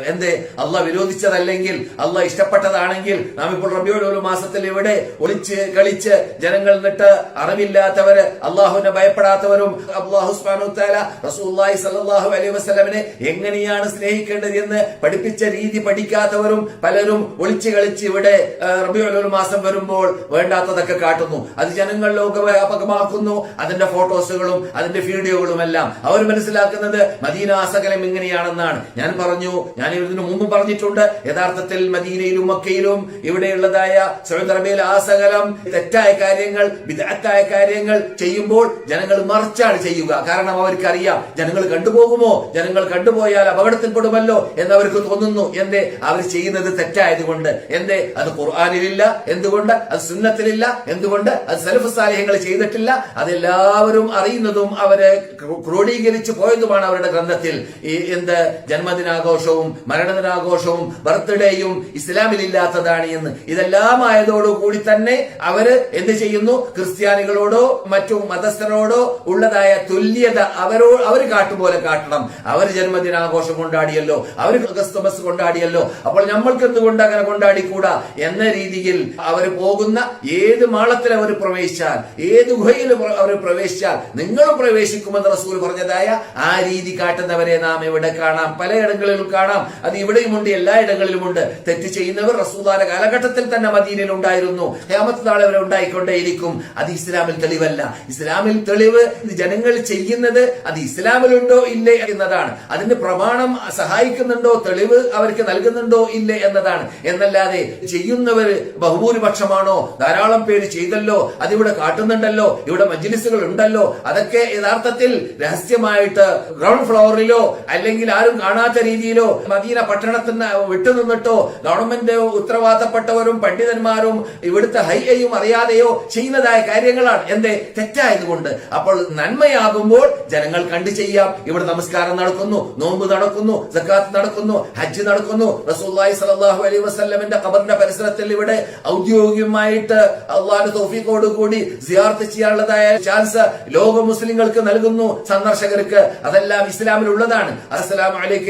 എന്ത്? അല്ല വിരോധിച്ചതല്ലെങ്കിൽ അല്ല ഇഷ്ടപ്പെട്ടതാണെങ്കിൽ നാം ഇപ്പോൾ റബിയോട് ഒരു മാസത്തിൽ ഇവിടെ ഒളിച്ച് കളിച്ച് ജനങ്ങൾ നിട്ട് അറിവില്ലാത്തവര് അള്ളാഹുവിനെ ഭയപ്പെടാത്തവരും അള്ളാഹു അലൈഹി വസ്ലമിനെ എങ്ങനെയാണ് സ്നേഹിക്കേണ്ടത് എന്ന് പഠിപ്പിച്ച രീതി പഠിക്കാത്തവരും പലരും ഒളിച്ച് കളിച്ച് ഇവിടെ റബിയോട് ഒരു മാസം വരുമ്പോൾ വേണ്ടാത്തതൊക്കെ കാട്ടുന്നു. അത് ജനങ്ങൾ ലോകവ്യാപകമാക്കുന്നു. അതിന്റെ ഫോട്ടോസുകളും അതിന്റെ വീഡിയോകളും എല്ലാം അവർ മനസ്സിലാക്കുന്നത് മദീനാസകലം ഇങ്ങനെയാണെന്നാണ്. ഞാൻ പറഞ്ഞു ഞാൻ ഇതിനു മുമ്പ് പറഞ്ഞിട്ടുണ്ട്. യഥാർത്ഥത്തിൽ മദീനയിലും മക്കയിലും ഇവിടെയുള്ളതായ സൗദി ആ സകലം തെറ്റായ കാര്യങ്ങൾ വിദഗ്ധായ കാര്യങ്ങൾ ചെയ്യുമ്പോൾ ജനങ്ങൾ മറിച്ചാണ് ചെയ്യുക. കാരണം അവർക്കറിയാം ജനങ്ങൾ കണ്ടുപോകുമോ? ജനങ്ങൾ കണ്ടുപോയാൽ അപകടത്തിൽപ്പെടുമല്ലോ എന്ന് അവർക്ക് തോന്നുന്നു. എന്തേ? അവർ ചെയ്യുന്നത് തെറ്റായതുകൊണ്ട്. എന്തേ? അത് ഖുർആാനിലില്ല. എന്തുകൊണ്ട്? അത് സുന്നത്തിലില്ല. എന്തുകൊണ്ട്? അത് സലഫ് സാലിഹ്യങ്ങൾ ചെയ്തിട്ടില്ല. അതെല്ലാവരും അറിയുന്നതും അവരെ ക്രോഡീകരിച്ചു പോയതുമാണ് അവരുടെ ഗ്രന്ഥത്തിൽ. ഈ എന്ത്? ജന്മദിനാഘോഷവും മരണദിനാഘോഷവും ബർത്ത്ഡേയും ഇസ്ലാമിലില്ലാത്തതാണ് എന്ന്. ഇതെല്ലാം ആയതോടുകൂടി തന്നെ അവർ എന്ത് ചെയ്യുന്നു? ക്രിസ്ത്യാനികളോടോ മറ്റു മതസ്ഥരോടോ ഉള്ളതായ തുല്യത അവരോ അവർ കാട്ടുപോലെ കാട്ടണം. അവർ ജന്മദിനാഘോഷം കൊണ്ടാടിയല്ലോ അവർ ക്രിസ്തുമസ് കൊണ്ടാടിയല്ലോ. അപ്പോൾ നമ്മൾക്ക് എന്തുകൊണ്ട് അങ്ങനെ കൊണ്ടാടിക്കൂടാ? എന്ന രീതിയിൽ അവർ പോകുന്ന ഏത് മാളത്തിൽ അവർ പ്രവേശിച്ചാൽ ഏത് ഗുഹയിൽ അവർ പ്രവേശിച്ചാൽ നിങ്ങൾ പ്രവേശിക്കുമെന്ന് റസൂൽ പറഞ്ഞതായ ആ രീതി കാട്ടുന്നവരെ നാം ഇവിടെ കാണാം? പലയിടങ്ങളിലും കാണാം. അത് ഇവിടെയുമുണ്ട് എല്ലായിടങ്ങളിലുമുണ്ട്. തെറ്റ് ചെയ്യുന്നവർ റസൂദാന കാലഘട്ടത്തിൽ തന്നെ മദീനയിൽ ഉണ്ടായിരുന്നു ഹേമത്ത് നാളെ വരെ ഉണ്ടായിക്കൊണ്ടേയിരിക്കും. അത് ഇസ്ലാമിൽ തെളിവല്ല. ഇസ്ലാമിൽ തെളിവ് ജനങ്ങൾ ചെയ്യുന്നത് അത് ഇസ്ലാമിലുണ്ടോ ഇല്ലേ എന്നതാണ്. അതിന്റെ പ്രമാണം സഹായിക്കുന്നുണ്ടോ തെളിവ് അവർക്ക് നൽകുന്നുണ്ടോ ഇല്ലേ എന്നതാണ്. എന്നല്ലാതെ ചെയ്യുന്നവർ ബഹുഭൂരിപക്ഷമാണോ? ധാരാളം പേര് ചെയ്തല്ലോ അതിവിടെ കാട്ടുന്നുണ്ടല്ലോ ഇവിടെ മജ്ലിസുകൾ ഉണ്ടല്ലോ. അതൊക്കെ യഥാർത്ഥത്തിൽ രഹസ്യമായിട്ട് ഗ്രൗണ്ട് ഫ്ലോറിലോ അല്ലെങ്കിൽ ആരും കാണാത്ത രീതിയിലോ മദീന പട്ടണത്തിന് വിട്ടുനിന്നിട്ടോ ഗവൺമെന്റ് ഉത്തരവാദപ്പെട്ടവരും പണ്ഡിതന്മാരും ഇവിടുത്തെ ഹൈയയും അറിയാതെയോ ചെയ്യുന്നതായ കാര്യങ്ങളാണ്. എന്തേ? തെറ്റായതുകൊണ്ട്. അപ്പോൾ നന്മയാകുമ്പോൾ ജനങ്ങൾ കണ്ടു ചെയ്യാം. ഇവിടെ നമസ്കാരം നടക്കുന്നു നോമ്പ് നടക്കുന്നു സക്കാത്ത് നടക്കുന്നു ഹജ്ജ് നടക്കുന്നു. റസൂല്ലായി സലാഹു അലൈഹി വസ്ലമിന്റെ ഖബറിന്റെ പരിസരത്തിൽ ഇവിടെ ഔദ്യോഗികമായിട്ട് അള്ളാഹു തോഫിക്കോട് കൂടി സിയാർത്ത് ചെയ്യാനുള്ളതായ ചാൻസ് ലോക മുസ്ലിങ്ങൾക്ക് നൽകുന്നു സന്ദർശകർക്ക്. അതെല്ലാം ഇസ്ലാമിൽ ഉള്ളതാണ് അസ്സലാം അലൈക്കും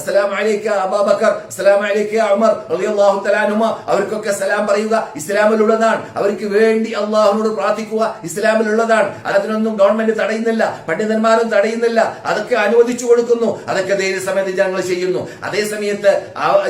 അസ്സലാം അലൈക്ക് അബാബക്കർ അസ്സലാം അലൈക്ക് ഉമർ റളിയല്ലാഹു തലാനുമ അവർക്കൊക്കെ സലാം പറയുക ഇസ്ലാമിലുള്ളതാണ്. അവർക്ക് വേണ്ടി അള്ളാഹുനോട് പ്രാർത്ഥിക്കുക ഇസ്ലാമിലുള്ളതാണ്. അതിനൊന്നും ഗവൺമെന്റ് തടയുന്നില്ല പണ്ഡിതന്മാരും തടയുന്നില്ല. അതൊക്കെ അനുവദിച്ചു കൊടുക്കുന്നു. അതൊക്കെ ധൈര്യ സമയത്ത് ജനങ്ങൾ ചെയ്യുന്നു. അതേ സമയത്ത്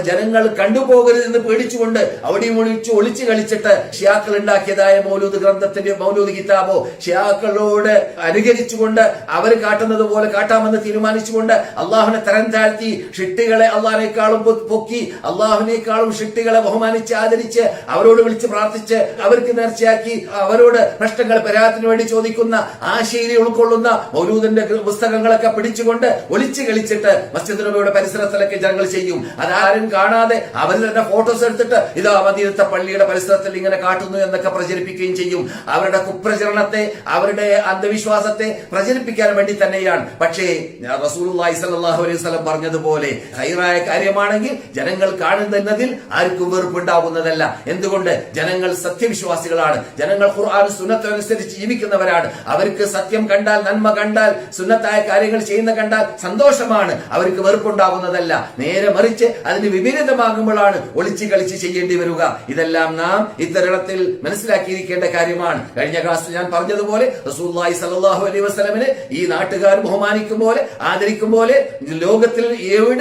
ജനങ്ങൾ കണ്ടുപോകരുത് എന്ന് പേടിച്ചുകൊണ്ട് അവിടെയും ഒളിച്ച് ഒളിച്ചു കളിച്ചിട്ട് ഷിയാക്കൾ ഉണ്ടാക്കിയതായ മൗലൂദ് ഗ്രന്ഥത്തിന്റെ മൗലൂദ് കിതാബോ ഷിയാക്കളോട് അനുകരിച്ചുകൊണ്ട് അവർ കാട്ടുന്നത് പോലെ കാട്ടാമെന്ന് തീരുമാനിച്ചുകൊണ്ട് അള്ളാഹുനെ തരം താഴ്ത്തി ഷിട്ടികളെ അള്ളാഹിനേക്കാളും പൊക്കി അള്ളാഹുവിനേക്കാളും ഷിട്ടികളെ ബഹുമാനിച്ച് ആദരിച്ച് അവരോട് വിളിച്ച് പ്രാർത്ഥിച്ച് അവർക്ക് നേർച്ചയാക്കി അവരോട് നഷ്ടങ്ങൾ പരിഹാരത്തിന് വേണ്ടി ചോദിക്കുന്ന ആ ശൈലി ഉൾക്കൊള്ളുന്ന മൗലൂദിന്റെ പുസ്തകങ്ങളൊക്കെ പിടിച്ചുകൊണ്ട് ഒളിച്ചു കളിച്ചിട്ട് മസ്ജിദ് നബിയുടെ പരിസരത്തിലൊക്കെ ജനങ്ങൾ ചെയ്യും. അതാരും കാണാതെ അവർ തന്നെ ഫോട്ടോസ് എടുത്തിട്ട് ഇതാ മദീനത്തെ പള്ളിയുടെ പരിസരത്തിൽ ഇങ്ങനെ കാട്ടുന്നു എന്നൊക്കെ പ്രചരിപ്പിക്കുകയും ചെയ്യും. അവരുടെ കുപ്രചരണത്തെ അവരുടെ അന്ധവിശ്വാസത്തെ പ്രചരിപ്പിക്കാൻ വേണ്ടി തന്നെയാണ്. പക്ഷേ റസൂൽ അലൈഹി വസല്ലം പറഞ്ഞതുപോലെ ഹൈറായ കാര്യമാണെങ്കിൽ ജനങ്ങൾ കാണുന്നതിൽ ആർക്കും വെറുപ്പുണ്ടാകുന്നതല്ല. എന്തുകൊണ്ട്? ജനങ്ങൾ സത്യവിശ്വാസികളാണ്. ജനങ്ങൾ ഖുർആൻ സുന്നത്തനുസരിച്ച് ജീവിക്കുന്നവരാണ്. അവർക്ക് സത്യം കണ്ടാൽ നന്മ കണ്ടാൽ സുന്നത്തായ കാര്യങ്ങൾ ചെയ്യുന്ന കണ്ടാൽ സന്തോഷമാണ്. അവർക്ക് വെറുപ്പുണ്ടാകുന്നതല്ല. നേരെ മറിച്ച് അതിന് വിപരീതമാകുമ്പോഴാണ് ഒളിച്ചു കളിച്ച് ചെയ്യേണ്ടി വരിക. ഇതെല്ലാം നാം ഇത്തരത്തിൽ മനസ്സിലാക്കിയിരിക്കേണ്ട കാര്യമാണ്. കഴിഞ്ഞ ക്ലാസ്സിൽ ഞാൻ പറഞ്ഞതുപോലെ റസൂല്ലായി വസ്ലമിനെ ഈ നാട്ടുകാർ ബഹുമാനിക്കും പോലെ ആദരിക്കും പോലെ ലോകത്തിൽ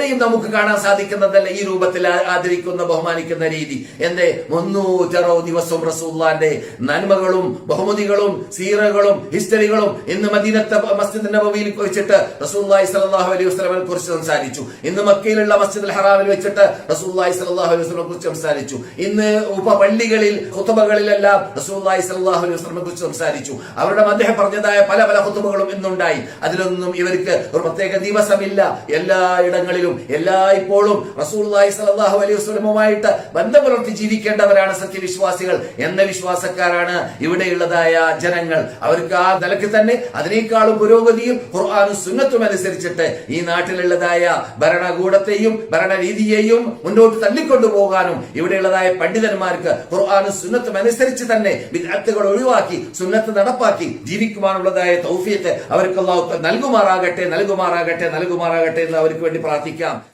എവിടെയും നമുക്ക് കാണാൻ സാധിക്കുന്നതല്ല ഈ രൂപത്തിൽ ആദരിക്കുന്ന ബഹുമാനിക്കുന്ന രീതി. എന്റെ മുന്നൂറ്ററോ ദിവസവും റസൂള്ളാന്റെ നന്മകളും ബഹുമതികളും സീറകളും ഹിസ്റ്ററികളും ഇന്ന് മദീനത്തെ മസ്ജിദ് നബവിയിൽ വെച്ചിട്ട് റസൂല്ലായി സലാഹു അലൈഹി വസ്ലമിനെ കുറിച്ച് സംസാരിച്ചു. ഇന്ന് മക്കയിലുള്ള മസ്ജിദ് ഹറാമിൽ വെച്ചിട്ട് റസൂല്ലായി സലാഹു അലൈഹി വസ്ലമെ കുറിച്ച് സംസാരിച്ചു. ഇന്ന് ഉപപള്ളികളിൽ കുത്തുബകളിലെല്ലാം റസൂല്ലായി സലാഹു അലൈഹി വസ്ലമെ കുറിച്ച് സംസാരിച്ചു. അവരുടെ അദ്ദേഹം പറഞ്ഞതായ പല പല കുത്തുബകളും ഇന്നുണ്ടായി. അതിലൊന്നും ഇവർക്ക് ഒരു പ്രത്യേക ദിവസമില്ല. എല്ലായിടങ്ങളിലും എല്ലായ്പ്പോഴും റസൂല്ലായി സലാഹു അലൈഹി വസ്ലമുമായിട്ട് ബന്ധം പുലർത്തി ജീവിക്കേണ്ടവരാണ് സത്യവിശ്വാസികൾ എന്ന വിശ്വാസക്കാരാണ് ഇവിടെയുള്ളതായ ജനങ്ങൾ. അവർക്ക് ആ നിലയ്ക്ക് തന്നെ അതിനേക്കാളും പുരോഗതിയും ഖുർആാനും സുന്നത്തും അനുസരിച്ചിട്ട് ഈ നാട്ടിലുള്ളതായ ഭരണകൂടത്തെയും ഭരണരീതിയെയും മുന്നോട്ട് തള്ളിക്കൊണ്ടുപോകാനും ഇവിടെയുള്ളതായ പണ്ഡിതന്മാർക്ക് ഖുർആാനും സുന്നത്തും അനുസരിച്ച് തന്നെ വിദഗ്ധകൾ ഒഴിവാക്കി സുന്നത്ത് നടപ്പാക്കി ജീവിക്കുവാനുള്ളതായ തൗഫിയത്തെ അവർക്ക് നൽകുമാറാകട്ടെ നൽകുമാറാകട്ടെ നൽകുമാറാകട്ടെ എന്ന് അവർക്ക് വേണ്ടി പ്രാർത്ഥിക്കാം Come.